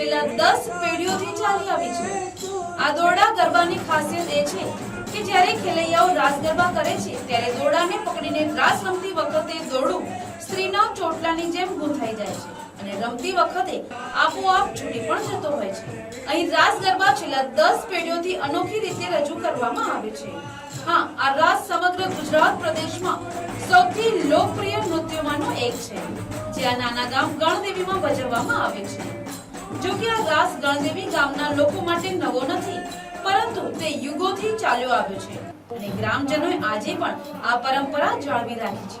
છેલ્લા દસ પેઢીઓથી ચાલી આવી છે. આ દોરડા ગરબાની ખાસિયત એ છે કે જ્યારે ખેલૈયાઓ રાસ ગરબા કરે છે, ત્યારે દોરડાને પકડીને રાસ રમતી વખતે દોરડું સ્ત્રીના ચોટલાની જેમ ગૂંથાઈ જાય છે અને રમતી વખતે આપોઆપ છૂટી પણ જતો હોય છે. અહીં રાસ ગરબા છેલ્લા દસ પેઢીઓથી અનોખી રીતે રજૂ કરવામાં આવે છે. હા, આ રાસ સમગ્ર ગુજરાત પ્રદેશમાં સૌથી લોકપ્રિય નૃત્યોમાંનો એક છે જ્યાં નાના ગામ ગણદેવીમાં ભજવવામાં આવે છે. જો કે આ રાસ ગણદેવી ગામના લોકો માટે નવો નથી, પરંતુ તે યુગોથી ચાલ્યો આવ્યો છે. અને ગ્રામજનોએ આજે પણ આ પરંપરા જાળવી રાખી છે.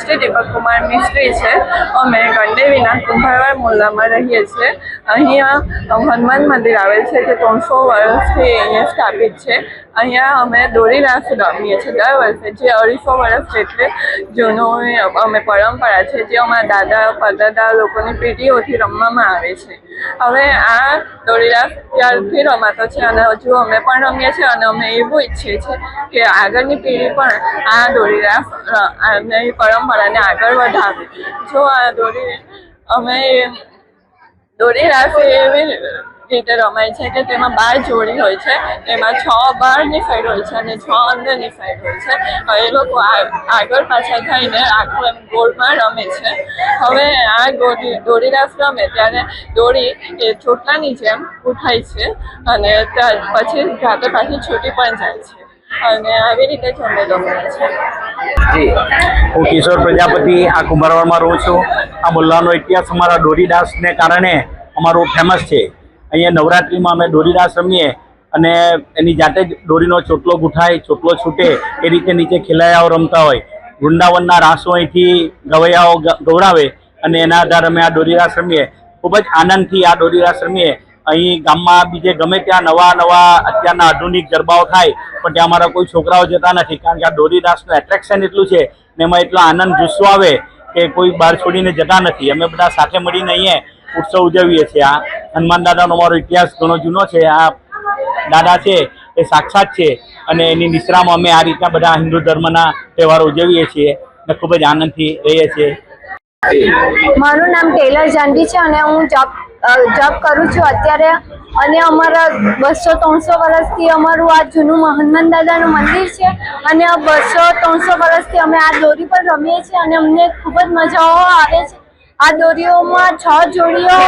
નામ દ્રષ્ટિ કુમાર મિસ્ત્રી છે. અમે ગંડેવીના કુંભારવાડ મોલ્લામાં રહીએ છીએ. અહીંયા હનુમાન મંદિર આવેલ છે જે ત્રણસો વર્ષથી અહીંયા સ્થાપિત છે. અહીંયા અમે દોરી રાસ રમીએ છીએ દર વર્ષે, જે અઢીસો વર્ષ જેટલે જૂનું, અમે પરંપરા છે જે અમારા દાદા, પરદાદા લોકોની પેઢીઓથી રમવામાં આવે છે. હવે આ દોરી રાસ ત્યારથી રમાતો છે અને હજુ અમે પણ રમીએ છીએ અને અમે એવું ઈચ્છીએ છીએ કે આગળની પેઢી પણ આ દોરી રાસ પરંપરાને આગળ વધાવે જો આ દોરી અમે દોરી રાસ એવી રીતે રમાય છે કે તેમાં બાર જોડી હોય છે. એમાં છ બહારની સાઈડ હોય છે અને છ અંદરની સાઈડ હોય છે. એ લોકો આગળ પાછળ થઈને આખું એમ ગોળમાં રમે છે. હવે આ દોરી દોરી રાસ રમે ત્યારે દોરી એ ચોટલાની જેમ ઉઠાય છે અને ત્યાર પછી જાતે પાછી છૂટી પણ જાય છે. અને આવી રીતે જ અમે હું કિશોર પ્રજાપતિ, આ કુંભારવાડમાં રહું છું. આ મુલ્લાનો ઇતિહાસ અમારા દોરીદાસને કારણે અમારો ફેમસ છે. અહીંયા નવરાત્રિમાં અમે દોરીદાસ રમીએ અને એની જાતે જ દોરીનો ચોટલો ગુઠાય ચોટલો છૂટે, એ રીતે નીચે ખેલૈયાઓ રમતા હોય. વૃંદાવનના રાસો અહીંથી ગવૈયાઓ ગૌરાવે અને એના આધારે અમે આ દોરીરાસ રમીએ. ખૂબ જ આનંદથી આ દોરીરાસ રમીએ. અહીં ગામમાં બીજે ગમે ત્યાં નવા નવા અત્યારના આધુનિક ગરબાઓ થાય પણ ત્યાં અમારા કોઈ છોકરાઓ જતા નથી, કારણ કે આ દોરીદાસનું એટ્રેક્શન એટલું છે ને એમાં એટલો આનંદ જુસ્સો આવે કે કોઈ બહાર છોડીને જતા નથી. અમે બધા સાથે મળીને અહીંયા ઉત્સવ ઉજવીએ છીએ. આ હનુમાન દાદાનો અમારો ઇતિહાસ ઘણો જૂનો છે. આ દાદા છે એ સાક્ષાત છે અને એની નિશ્રામાં અમે આ રીતના બધા હિન્દુ ધર્મના તહેવારો ઉજવીએ છીએ ખૂબ જ આનંદથી રહીએ છીએ. મારું નામ ટેલર જાનવી છે અને હું જોબ જોબ કરું છું અત્યારે. અને અમારા બસો ત્રણસો વર્ષથી અમારું આ જૂનું હનુમાન દાદાનું મંદિર છે. અને આ બસો ત્રણસો વર્ષથી અમે આ દોરી પર રમીએ છીએ અને અમને ખૂબ જ મજાઓ આવે છે. આ દોરીઓમાં છ જોડીઓ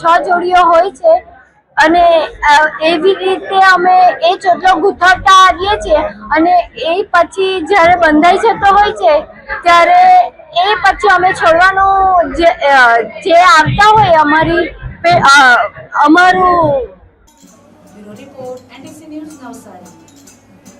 છ જોડીઓ હોય છે. અને એવી રીતે અમે એ ચોટલો ગુથાવતા આવીએ છીએ. અને એ પછી જ્યારે બંધાઈ જતો હોય છે, ત્યારે એ પછી અમે છોડવાનું જે આવતા હોય અમારી અમારું રિપોર્ટ એનટીસી ન્યૂઝ નવસારી.